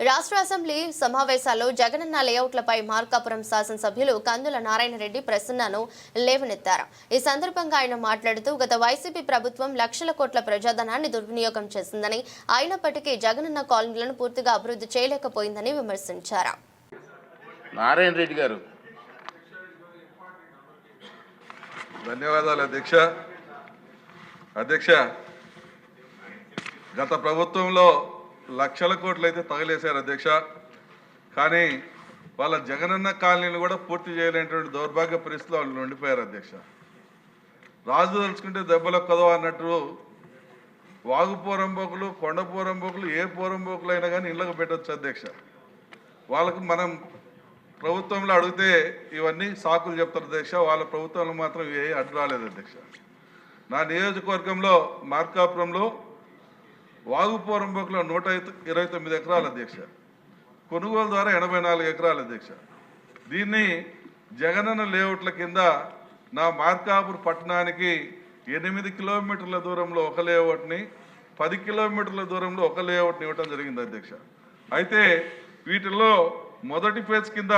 రాష్ట్ర అసెంబ్లీ సమావేశాల్లో జగనన్న లేఅవుట్లపై మార్కాపురం శాసనసభ్యులు కందుల నారాయణ రెడ్డి ప్రసన్నను లేవనెత్తారు. ఈ సందర్భంగా ఆయన మాట్లాడుతూ గత వైసీపీ ప్రభుత్వం లక్షల కోట్ల ప్రజాధనాన్ని దుర్వినియోగం చేసిందని అయినప్పటికీ జగనన్న కాలనీలను పూర్తిగా అభివృద్ధి చేయలేకపోయిందని విమర్శించారు. నారాయణ రెడ్డి గారు. ధన్యవాదాలు అధ్యక్ష. అధ్యక్ష గత ప్రభుత్వంలో లక్షల కోట్లు అయితే తగలేశారు అధ్యక్ష. కానీ వాళ్ళ జగనన్న కాలనీలు కూడా పూర్తి చేయలేనటువంటి దౌర్భాగ్య పరిస్థితులు వాళ్ళు ఉండిపోయారు అధ్యక్ష. రాజు తలుచుకుంటే దెబ్బలు కదవ అన్నట్టు వాగు పోరంబోకులు కొండ పోరంబోకులు ఏ పోరంబోకులు అయినా కానీ ఇళ్ళకు పెట్టచ్చు అధ్యక్ష. వాళ్ళకు మనం ప్రభుత్వంలో అడిగితే ఇవన్నీ సాకులు చెప్తారు అధ్యక్ష. వాళ్ళ ప్రభుత్వంలో మాత్రం ఏ అడ్డు రాలేదు అధ్యక్ష. నా నియోజకవర్గంలో మార్కాపురంలో వాగుపోరంబోకులో నూట ఇరవై తొమ్మిది ఎకరాలు అధ్యక్ష. కొనుగోలు ద్వారా ఎనభై నాలుగు ఎకరాలు అధ్యక్ష. దీన్ని జగనన్న లేఅవుట్ల కింద నా మార్కాపూర్ పట్టణానికి ఎనిమిది కిలోమీటర్ల దూరంలో ఒక లేఅవుట్ని పది కిలోమీటర్ల దూరంలో ఒక లేఅవుట్ని ఇవ్వటం జరిగింది అధ్యక్ష. అయితే వీటిల్లో మొదటి ఫేజ్ కింద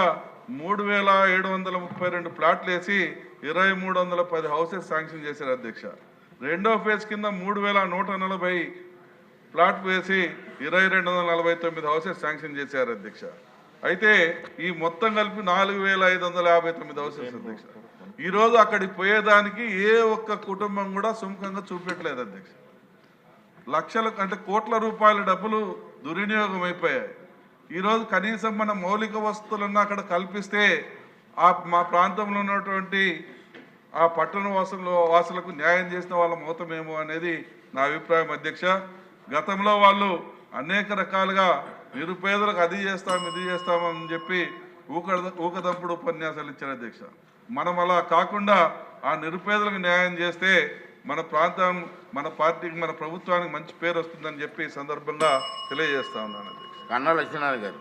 మూడు వేల ఏడు వందల ముప్పై రెండు ప్లాట్లు వేసి ఇరవై మూడు వందల పది హౌసెస్ శాంక్షన్ చేశారు అధ్యక్ష. రెండో ఫేజ్ కింద మూడు వేల నూట నలభై ప్లాట్ వేసి ఇరవై రెండు వందల నలభై తొమ్మిది హౌసెస్ శాంక్షన్ చేశారు అధ్యక్ష. అయితే ఈ మొత్తం కలిపి నాలుగు వేల ఐదు వందల యాభై తొమ్మిది హౌసెస్ అధ్యక్ష. ఈరోజు అక్కడికి పోయేదానికి ఏ ఒక్క కుటుంబం కూడా సుముఖంగా చూపెట్టలేదు అధ్యక్ష. లక్షల అంటే కోట్ల రూపాయల డబ్బులు దుర్వినియోగం అయిపోయాయి. ఈరోజు కనీసం మన మౌలిక వస్తువులన్నా అక్కడ కల్పిస్తే ఆ మా ప్రాంతంలో ఉన్నటువంటి ఆ పట్టణ వాసులు వాసులకు న్యాయం చేసిన వాళ్ళ మౌతమేమో అనేది నా అభిప్రాయం అధ్యక్ష. గతంలో వాళ్ళు అనేక రకాలుగా నిరుపేదలకు అది చేస్తాం ఇది చేస్తామని చెప్పి ఊక ఊకదంపుడు ఉపన్యాసాలు ఇచ్చారు అధ్యక్ష. మనం అలా కాకుండా ఆ నిరుపేదలకు న్యాయం చేస్తే మన ప్రాంతం మన పార్టీకి మన ప్రభుత్వానికి మంచి పేరు వస్తుందని చెప్పి సందర్భంగా తెలియజేస్తా ఉన్నాను అధ్యక్ష. కన్నా లక్ష్మీనారాయణ గారు